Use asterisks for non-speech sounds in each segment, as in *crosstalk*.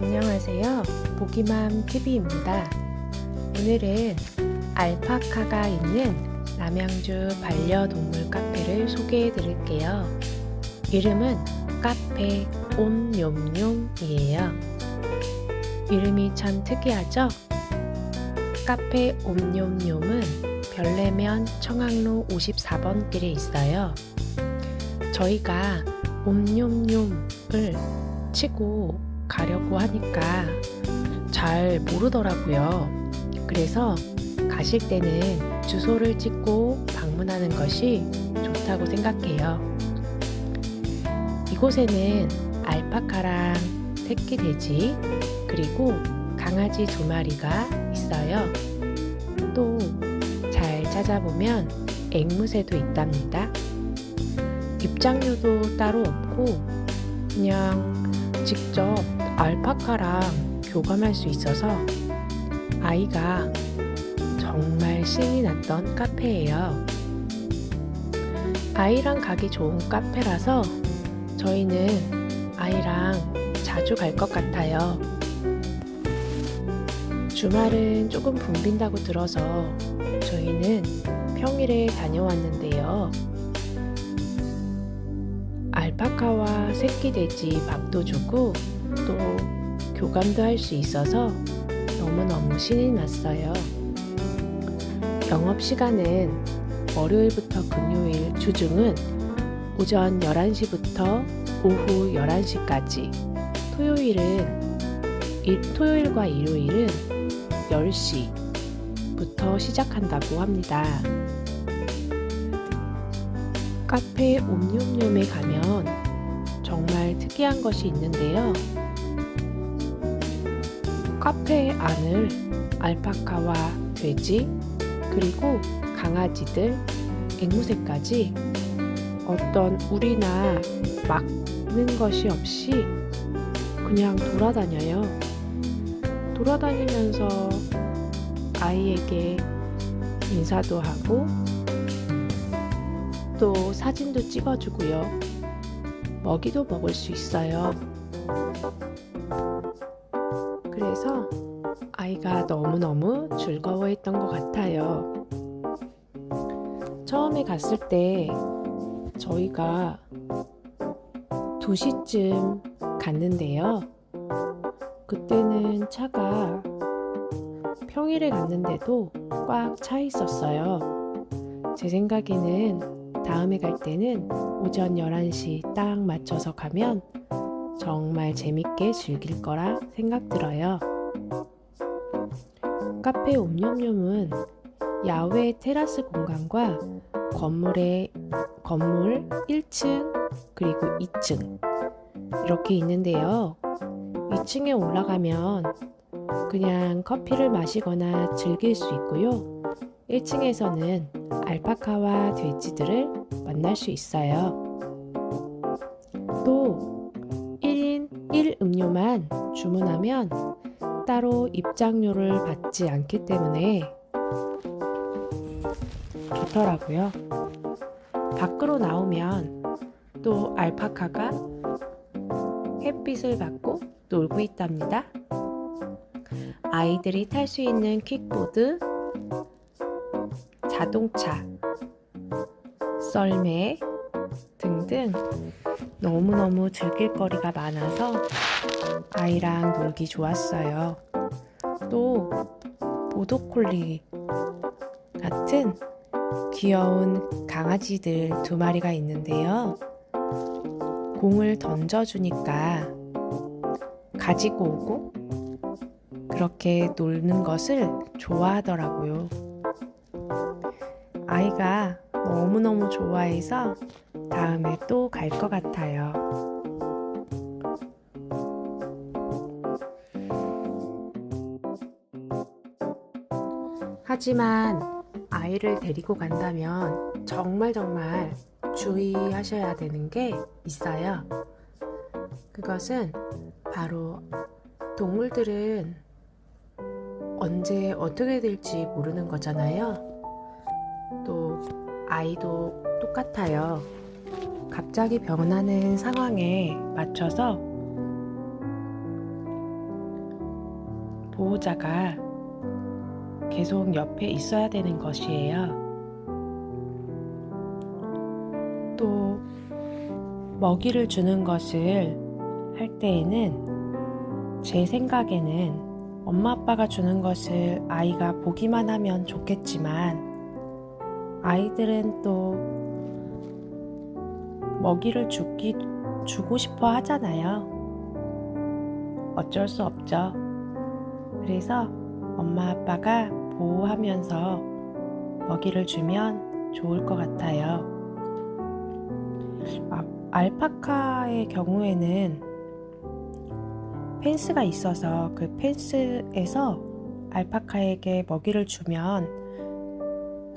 안녕하세요. 보기맘 TV입니다. 오늘은 알파카가 있는 남양주 반려동물 카페를 소개해 드릴게요. 이름은 카페 옴뇸뇸이에요. 이름이 참 특이하죠? 카페 옴뇸뇸은 별내면 청학로 54번 길에 있어요. 저희가 옴뇸뇸을 치고 가려고 하니까 잘 모르더라고요. 그래서 가실 때는 주소를 찍고 방문하는 것이 좋다고 생각해요. 이곳에는 알파카랑 새끼 돼지 그리고 강아지 두 마리가 있어요. 또 잘 찾아보면 앵무새도 있답니다. 입장료도 따로 없고 그냥 직접 알파카랑 교감할 수 있어서 아이가 정말 신이 났던 카페예요. 아이랑 가기 좋은 카페라서 저희는 아이랑 자주 갈 것 같아요. 주말은 조금 붐빈다고 들어서 저희는 평일에 다녀왔는데요. 알파카와 새끼 돼지 밥도 주고 또 교감도 할 수 있어서 너무너무 신이 났어요. 영업 시간은 월요일부터 금요일 주중은 오전 11시부터 오후 11시까지 토요일은 일, 토요일과 일요일은 10시부터 시작한다고 합니다. 카페 옴뇸뇸에 가면 정말 특이한 것이 있는데요. 카페 안을 알파카와 돼지, 그리고 강아지들, 앵무새까지 어떤 우리나 막는 것이 없이 그냥 돌아다녀요. 돌아다니면서 아이에게 인사도 하고 또 사진도 찍어주고요. 먹이도 먹을 수 있어요. 그래서 아이가 너무너무 즐거워했던 것 같아요. 처음에 갔을 때 저희가 2시쯤 갔는데요. 그때는 차가 평일에 갔는데도 꽉 차 있었어요. 제 생각에는 다음에 갈 때는 오전 11시 딱 맞춰서 가면 정말 재밌게 즐길 거라 생각 들어요. 카페 옴뇸뇸은 야외 테라스 공간과 건물의 건물 1층 그리고 2층 이렇게 있는데요. 2층에 올라가면 그냥 커피를 마시거나 즐길 수 있고요. 1층에서는 알파카와 돼지들을 만날 수 있어요. 또 1인 1음료만 주문하면 따로 입장료를 받지 않기 때문에 좋더라고요. 밖으로 나오면 또 알파카가 햇빛을 받고 놀고 있답니다. 아이들이 탈 수 있는 킥보드, 자동차, 썰매 등등 너무너무 즐길 거리가 많아서 아이랑 놀기 좋았어요. 또 보도콜리 같은 귀여운 강아지들 두 마리가 있는데요. 공을 던져주니까 가지고 오고 그렇게 놀는 것을 좋아하더라고요. 아이가 너무너무 좋아해서 다음에 또 갈 것 같아요. 하지만 아이를 데리고 간다면 정말 정말 주의하셔야 되는 게 있어요. 그것은 바로 동물들은 언제 어떻게 될지 모르는 거잖아요. 또 아이도 똑같아요. 갑자기 변하는 상황에 맞춰서 보호자가 계속 옆에 있어야 되는 것이에요. 또 먹이를 주는 것을 할 때에는 제 생각에는 엄마 아빠가 주는 것을 아이가 보기만 하면 좋겠지만 아이들은 또 먹이를 주기, 주고 싶어 하잖아요. 어쩔 수 없죠. 그래서 엄마 아빠가 보호하면서 먹이를 주면 좋을 것 같아요. 아, 알파카의 경우에는 펜스가 있어서 그 펜스에서 알파카에게 먹이를 주면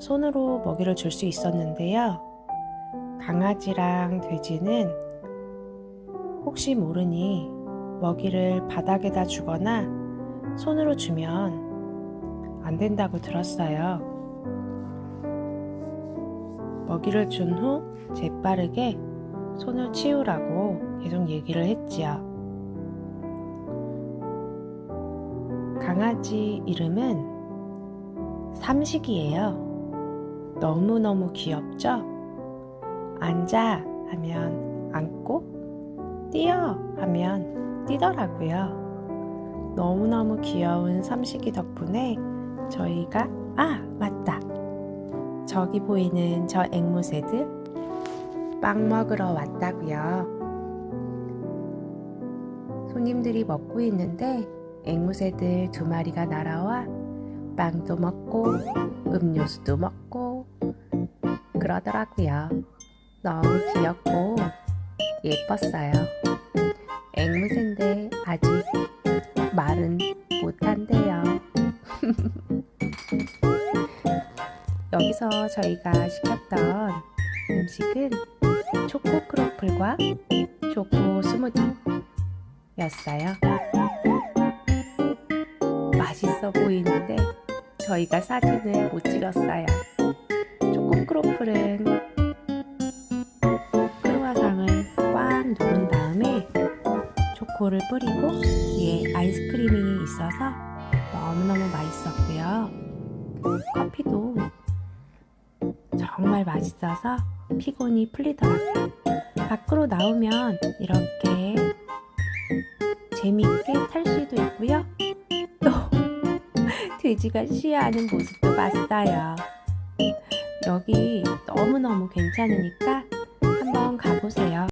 손으로 먹이를 줄 수 있었는데요. 강아지랑 돼지는 혹시 모르니 먹이를 바닥에다 주거나 손으로 주면 안 된다고 들었어요. 먹이를 준 후 재빠르게 손을 치우라고 계속 얘기를 했지요. 강아지 이름은 삼식이에요. 너무너무 귀엽죠? 앉아 하면 앉고, 뛰어 하면 뛰더라고요. 너무너무 귀여운 삼식이 덕분에 저희가, 아, 맞다. 저기 보이는 저 앵무새들 빵 먹으러 왔다고요. 손님들이 먹고 있는데 앵무새들 두 마리가 날아와 빵도 먹고 음료수도 먹고 그러더라고요. 너무 귀엽고 예뻤어요. 앵무새인데 아직 말은 못한대요. *laughs* 여기서 저희가 시켰던 음식은 초코 크로플과 초코 스무디였어요. 맛있어 보이는데 저희가 사진을 못 찍었어요. 초코 크로플은 크루아상을 꽉 누른 다음에 초코를 뿌리고 위에 아이스크림이 있어서 너무너무 맛있었고요. 커피도 정말 맛있어서 피곤이 풀리더라고요. 밖으로 나오면 이렇게 재미있게 탈 수도 있고요. 또 돼지가 시야하는 모습도 봤어요. 여기 너무너무 괜찮으니까 한번 가보세요.